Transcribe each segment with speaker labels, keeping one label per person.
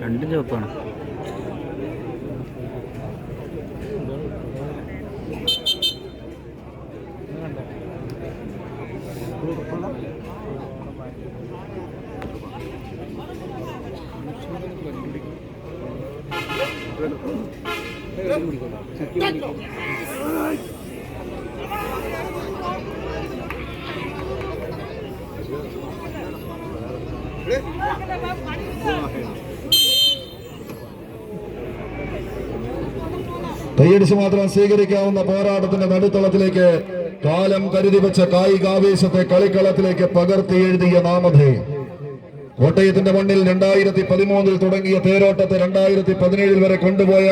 Speaker 1: രണ്ടും ചുവപ്പാണ്.
Speaker 2: കൈയടിച്ച് മാത്രം സ്വീകരിക്കാവുന്ന പോരാട്ടത്തിന്റെ നടുത്തളത്തിലേക്ക് കാലം കരുതി വെച്ച കായികാവേശത്തെ കളിക്കളത്തിലേക്ക് പകർത്തി എഴുതിയ നാമധേയം. കോട്ടയത്തിന്റെ മണ്ണിൽ രണ്ടായിരത്തി പതിമൂന്നിൽ തുടങ്ങിയ തേരോട്ടത്തെ രണ്ടായിരത്തി പതിനേഴിൽ വരെ കൊണ്ടുപോയ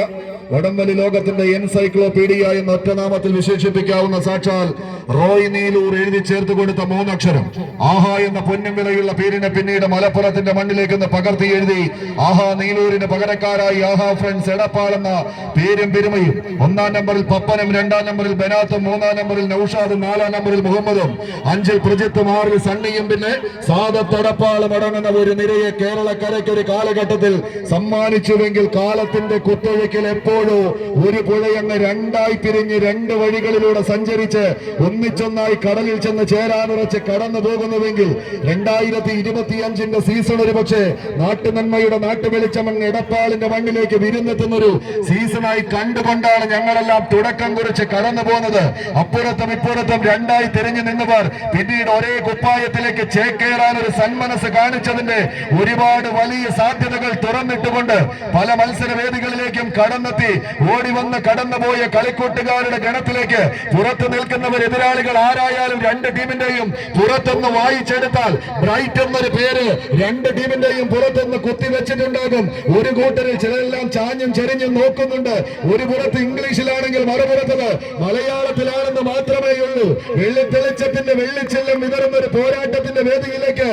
Speaker 2: വടംവലി ലോകത്തിന്റെ എൻസൈക്ലോപീഡിയ എന്ന ഒറ്റനാമത്തിൽ വിശേഷിപ്പിക്കാവുന്ന സാക്ഷാൽ റോയ് നീലൂർ എഴുതി ചേർത്ത് കൊടുത്ത മൂന്നക്ഷരം. ആഹാ എന്ന പൊന്നും വിലയുള്ള പേരിനെ പിന്നീട് മലപ്പുറത്തിന്റെ മണ്ണിലേക്ക് പകർത്തി എഴുതി ആഹാ നീലൂരിന് പകരക്കാരായി ആഹാ ഫ്രണ്ട്സ് എടപ്പാൾ എന്ന പേരും പെരുമയും. ഒന്നാം നമ്പറിൽ പപ്പനും രണ്ടാം നമ്പറിൽ ബനാത്തും മൂന്നാം നമ്പറിൽ നൌഷാദും നാലാം നമ്പറിൽ മുഹമ്മദും. അഞ്ചിൽ പ്രജിത്തും ആറിൽ സണ്ണിയും. പിന്നെ സാദത്ത് എടപ്പാളും അടങ്ങുന്ന ഒരു നിരയെ കേരളക്കരയ്ക്ക് ഒരു കാലഘട്ടത്തിൽ സമ്മാനിച്ചുവെങ്കിൽ കാലത്തിന്റെ കുത്തൊഴുക്കിൽ എപ്പോഴോ ഒരു പുഴയങ്ങ് രണ്ടായി പിരിഞ്ഞ് രണ്ട് വഴികളിലൂടെ സഞ്ചരിച്ച് ഒന്നിച്ചൊന്നായി കടലിൽ ചെന്ന് ചേരാനുറച്ച് കടന്നു പോകുന്നുവെങ്കിൽ രണ്ടായിരത്തി ഇരുപത്തിയഞ്ചിന്റെ സീസൺ ഒരു പക്ഷേ നാട്ടുനന്മയുടെ നാട്ടുവെളിച്ചമങ്ങ് എടപ്പാളിന്റെ മണ്ണിലേക്ക് വിരുന്നെത്തുന്നൊരു സീസണായി കണ്ടുകൊണ്ടാണ് ഞങ്ങളെല്ലാം തുടക്കം കുറിച്ച് കടന്നു പോകുന്നത്. അപ്പുറത്തും ഇപ്പുറത്തും രണ്ടായി തിരിഞ്ഞു നിന്നവർ പിന്നീട് ഒരേ കുപ്പായത്തിലേക്ക് ചേക്കേറാൻ ഒരു സന്മനസ് കാണിച്ചതിന്റെ ഒരുപാട് വലിയ സാധ്യതകൾ തുറന്നിട്ടുകൊണ്ട് പല മത്സര വേദികളിലേക്കും കടന്നെത്തി ഓടി വന്ന് കടന്നുപോയ കളിക്കൂട്ടുകാരുടെ ഗണത്തിലേക്ക് പുറത്ത് നിൽക്കുന്നവർ എതിരാളികൾ ആരായാലും രണ്ട് ടീമിന്റെയും പുറത്തുനിന്ന് വായിച്ചെടുത്താൽ ബ്രൈറ്റ് എന്നൊരു പേര് രണ്ട് ടീമിന്റെയും പുറത്തുനിന്ന് കുത്തിവെച്ചിട്ടുണ്ടാകും ഒരു കൂട്ടരിൽ ചിലരെല്ലാം ചാഞ്ഞും ചെരിഞ്ഞും നോക്കുന്നുണ്ട്. ഒരു പുറത്ത് ഇംഗ്ലീഷിലാണെങ്കിൽ മറുപുറത്തത് മലയാളത്തിലാണെന്ന് മാത്രമേ ഉള്ളൂ. വെള്ളിത്തെളിച്ചത്തിന്റെ വെള്ളിച്ചെല്ലും വിതറുന്ന ഒരു പോരാട്ടത്തിന്റെ വേദിയിലേക്ക്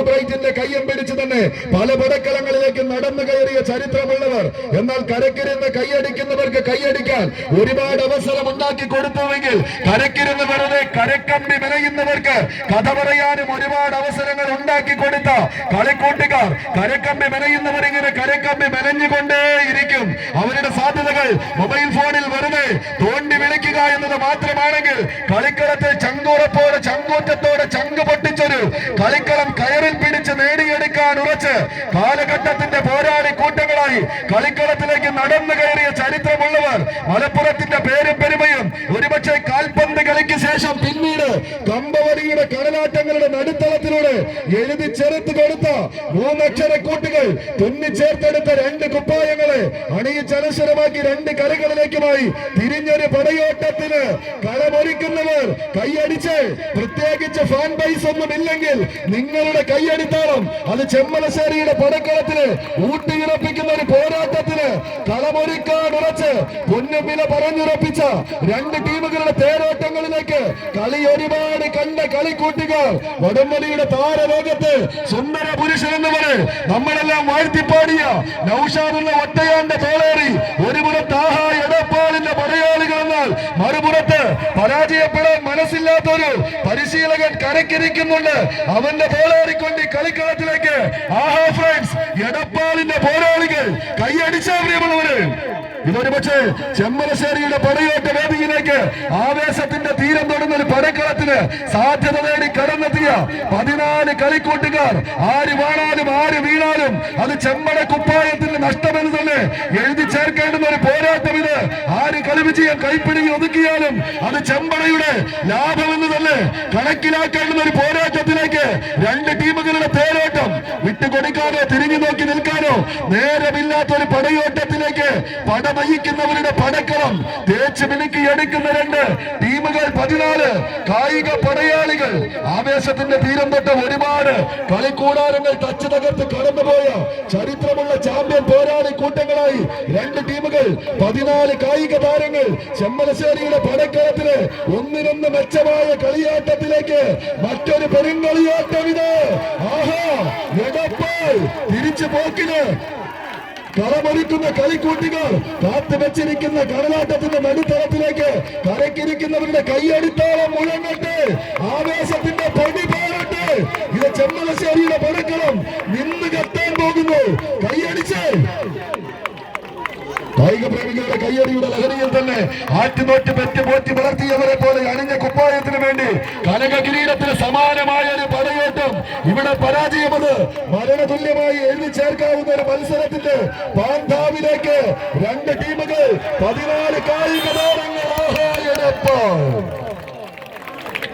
Speaker 2: ബ്രൈറ്റിന്റെ കയ്യം പിടിച്ചു തന്നെ പല പടക്കലങ്ങളിലേക്ക് നടന്നു കയറിയ ചരിത്രമുള്ളവർ. എന്നാൽ കരക്കിരുന്ന് കൈയടിക്കുന്നവർക്ക് കൈയടിക്കാൻ ഒരുപാട് അവസരം ഉണ്ടാക്കി കൊടുത്തുവെങ്കിൽ കരക്കിരുന്ന് വെറുതെ കരക്കമ്പി മെനയുന്നവർക്ക് കഥ പറയാനും ഒരുപാട് അവസരങ്ങൾ ഉണ്ടാക്കി കൊടുത്ത കളിക്കൂട്ടുകാർ കരക്കമ്പി മെനയുന്നവർ ഇങ്ങനെ കരക്കമ്പി മെനഞ്ഞുകൊണ്ടേയിരിക്കും അവരുടെ സാധ്യതകൾ മൊബൈൽ ഫോണിൽ വെറുതെ തോണ്ടി വിളിക്കുക എന്നത് മാത്രമാണെങ്കിൽ കളിക്കളത്തിൽ ചങ്കുറപ്പോടെ ചങ്കൂറ്റത്തോടെ ചങ്ക് പൊട്ടിച്ചൊരു കളിക്കളം കയറിൽ പിടിച്ച് നേടിയെടുക്കാൻ ഉറച്ച് കാലഘട്ടത്തിന്റെ പോരാളി കൂട്ടങ്ങളായി കളിക്കളത്തിലേക്ക് നടന്നു കയറിയ ചരിത്രമുള്ളവർ മലപ്പുറത്തിന്റെ പേരും പെരുമയും ഒരുപക്ഷെ കാൽപന്ത് കളിക്ക് ശേഷം പിന്നീട് കമ്പവരിയുടെ കടലാട്ടങ്ങളുടെ നടുത്തളത്തിലൂടെ എഴുതി ചേർത്ത് കൊടുത്ത മൂന്നക്ഷര കൂട്ടുകൾ തുന്നിച്ചേർത്തെടുത്ത രണ്ട് കുപ്പായങ്ങളെ അണിയിച്ചനുസരമാക്കി രണ്ട് കരകളിലേക്കുമായി തിരിഞ്ഞൊരു പടയോട്ടത്തിന് കളമൊരുക്കുന്നവർ കൈയടിച്ച് പ്രത്യേകിച്ച് ഫാൻ ബൈസ് ഒന്നും ഇല്ലെങ്കിൽ നിങ്ങളുടെ കൈയടിത്താളം അത് ചെമ്മലശ്ശേരിയുടെ പടക്കളത്തിന് ഊട്ടിയുറപ്പിക്കുന്ന ഒരു പോരാട്ടത്തിന് കളമൊരുക്കാടുറച്ച് പൊന്നുമില പറഞ്ഞുറപ്പിച്ച രണ്ട് ടീമുകളുടെ തേരോട്ടങ്ങളിലേക്ക് കളി ഒരുപാട് കണ്ട കളിക്കൂട്ടികൾ വടംവലിയുടെ താരലോകത്ത് സുന്ദര പുരുഷൻ എന്നവര് നമ്മളെല്ലാം വാഴ്ത്തിപ്പാടിയ നൌഷാദുള്ള ഒറ്റയാന്റെ തോളേറി ഒരു പുറത്ത് ആഹാ എടപ്പാളിന്റെ പടയാളികൾ എന്നാൽ മറുപുറത്ത് പരാജയപ്പെടാൻ മനസ്സില്ലാത്തൊരു പരിശീലകൻ കരക്കിരിക്കുന്നുണ്ട് അവന്റെ പോരാളിക്കൊണ്ട് കളിക്കളത്തിലേക്ക്. ആഹാ ഫ്രണ്ട്സ് എടപ്പാളിന്റെ പോരാളികൾ കൈയടിച്ച പ്രിയമുള്ളവര്. ഇതൊരു പക്ഷേ ചെമ്മലശ്ശേരിയുടെ പടയോട്ട വേദിയിലേക്ക് ആവേശത്തിന്റെ തീരം തൊടുന്ന ഒരു പടക്കളത്തിന് സാധ്യത നേടി കടന്നെത്തിയ പതിനാല് കളിക്കൂട്ടുകാർ. ആര് വാണാലും ആര് വീണാലും അത് ചെമ്മട കുപ്പായത്തിന് നഷ്ടമെന്ന് തന്നെ എഴുതി ചേർക്കേണ്ടുന്ന ഒരു പോരാട്ടം ഇത്. ആര് കളിവിജയം കൈപ്പിടി ഒതുക്കിയാലും അത് ചെമ്പടയുടെ ലാഭമെന്ന് തന്നെ കണക്കിലാക്കേണ്ടുന്ന ഒരു പോരാട്ടത്തിലേക്ക് രണ്ട് ടീമുകളുടെ തേരോട്ടം വിട്ടുകൊടുക്കാതെ തിരിഞ്ഞു നോക്കി നിൽക്കാനോ നേരമില്ലാത്ത ഒരു പടയോട്ടത്തിലേക്ക് പട നയിക്കുന്നവരുടെ പടക്കളം തേച്ച് മിനുക്കി എടുക്കുന്ന രണ്ട് ടീമുകൾ പതിനാല് കായിക പടയാളികൾ. ആവേശത്തിന്റെ തീരം തൊട്ട് ഒരുപാട് കളിക്കൂടാരങ്ങൾ തച്ചു തകർത്ത് കടന്നുപോയ ചരിത്രമുള്ള ചാമ്പ്യൻ പോരാളി കൂട്ടങ്ങളായി രണ്ട് ടീമുകൾ പതിനാല് കായിക താരങ്ങൾ ചെമ്മലശ്ശേരിയുടെ പടക്കളത്തിന് ഒന്നിനൊന്ന് മെച്ചമായ കളിയാട്ടത്തിലേക്ക് മറ്റൊരു പെരുങ്കളിയാട്ടം ഇത്. ആഹാ തിരിച്ചു പോക്കിന്. കളമൊരുക്കുന്ന കളിക്കൂട്ടികൾ കാത്തു വെച്ചിരിക്കുന്ന കടലാട്ടത്തിന്റെ നടുത്തളത്തിലേക്ക് കരക്കിരിക്കുന്നവരുടെ കൈയടിത്തോളം മുഴങ്ങട്ടെ. ആവേശത്തിന്റെ പടി പോരട്ടെ ഇത് ചെമ്മലശ്ശേരിയുടെ പടക്കളം. നിന്ന് കത്താൻ പോകുന്നു. കൈയടിച്ച്. കായിക പ്രേമികളുടെ കയ്യടിയുടെ ലഹരിയിൽ തന്നെ ആറ്റുനോറ്റ് പെറ്റ് പോറ്റി വളർത്തിയവരെ പോലെ അണിഞ്ഞ കുപ്പായത്തിന് വേണ്ടി കനക കിരീടത്തിന് സമാനമായ ഒരു പടയോട്ടം. ഇവിടെ പരാജയമത് മരണതുല്യമായി എഴുതി ചേർക്കാവുന്ന ഒരു മത്സരത്തിന്റെ പാന്താവിലേക്ക് രണ്ട് ടീമുകൾ പതിനാല് കായിക താരങ്ങൾ ആഹായൊപ്പം